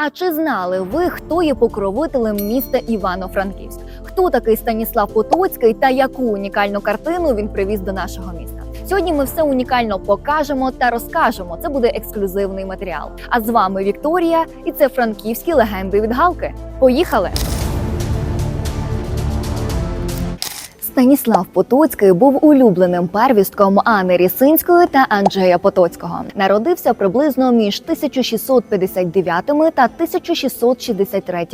А чи знали ви, хто є покровителем міста Івано-Франківськ? Хто такий Станіслав Потоцький та яку унікальну картину він привіз до нашого міста? Сьогодні ми все унікально покажемо та розкажемо. Це буде ексклюзивний матеріал. А з вами Вікторія, і це франківські легенди від Галки. Поїхали! Станіслав Потоцький був улюбленим первістком Анни Рісинської та Анджея Потоцького. Народився приблизно між 1659 та 1663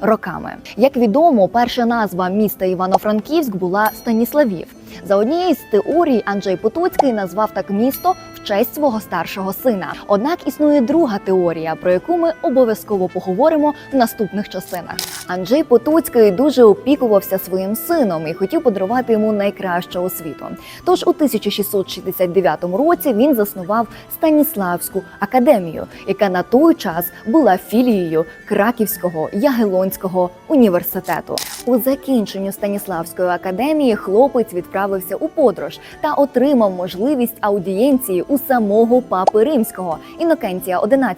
роками. Як відомо, перша назва міста Івано-Франківськ була Станіславів. За однією з теорій Анджей Потоцький назвав так місто в честь свого старшого сина. Однак існує друга теорія, про яку ми обов'язково поговоримо в наступних частинах. Анджей Потоцький дуже опікувався своїм сином і хотів подарувати йому найкраще освіту. Тож у 1669 році він заснував Станіславську академію, яка на той час була філією Краківського Ягелонського університету. У закінченню Станіславської академії хлопець відправився у подорож та отримав можливість аудієнції у самого папи римського Інокентія XI.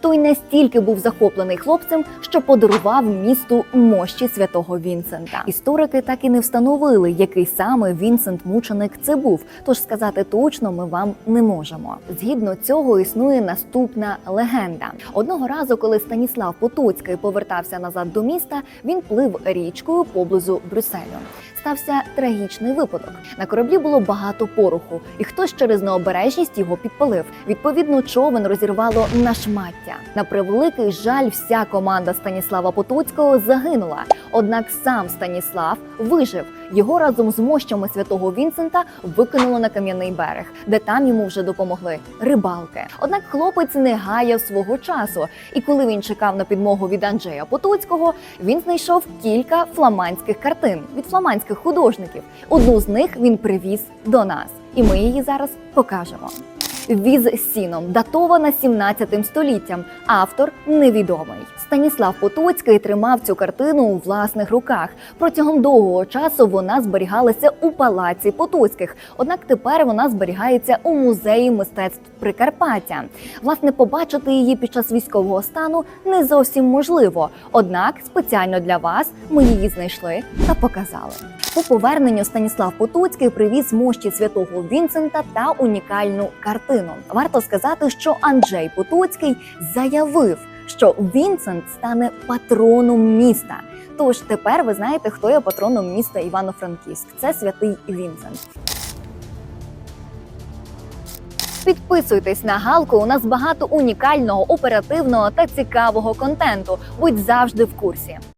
Той настільки був захоплений хлопцем, що подарував місту мощі святого Вінсента. Історики так і не встановили, який саме Вінсент мученик це був. Тож сказати точно ми вам не можемо. Згідно цього існує наступна легенда. Одного разу, коли Станіслав Потоцький повертався назад до міста, він плив річкою поблизу Брюсселю. Стався трагічний випадок. На кораблі було багато пороху, і хтось через необережність його підпалив. Відповідно, човен розірвало на шмаття. На превеликий жаль, вся команда Станіслава Потуцького загинула. Однак сам Станіслав вижив. Його разом з мощами святого Вінсента викинуло на кам'яний берег, де там йому вже допомогли рибалки. Однак хлопець не гаяв свого часу, і коли він чекав на підмогу від Анджея Потоцького, він знайшов кілька фламандських картин від фламандських художників. Одну з них він привіз до нас, і ми її зараз покажемо. Віз сіном датована 17 століттям. Автор невідомий. Станіслав Потоцький тримав цю картину у власних руках. Протягом довгого часу вона зберігалася у палаці Потоцьких. Однак тепер вона зберігається у музеї мистецтв Прикарпаття. Власне, побачити її під час військового стану не зовсім можливо. Однак спеціально для вас ми її знайшли та показали. По поверненню Станіслав Потоцький привіз мощі святого Вінсента та унікальну картину. Варто сказати, що Анджей Потоцький заявив, що Вінсент стане патроном міста. Тож тепер ви знаєте, хто є патроном міста Івано-Франківськ. Це святий Вінсент. Підписуйтесь на Галку. У нас багато унікального, оперативного та цікавого контенту. Будь завжди в курсі.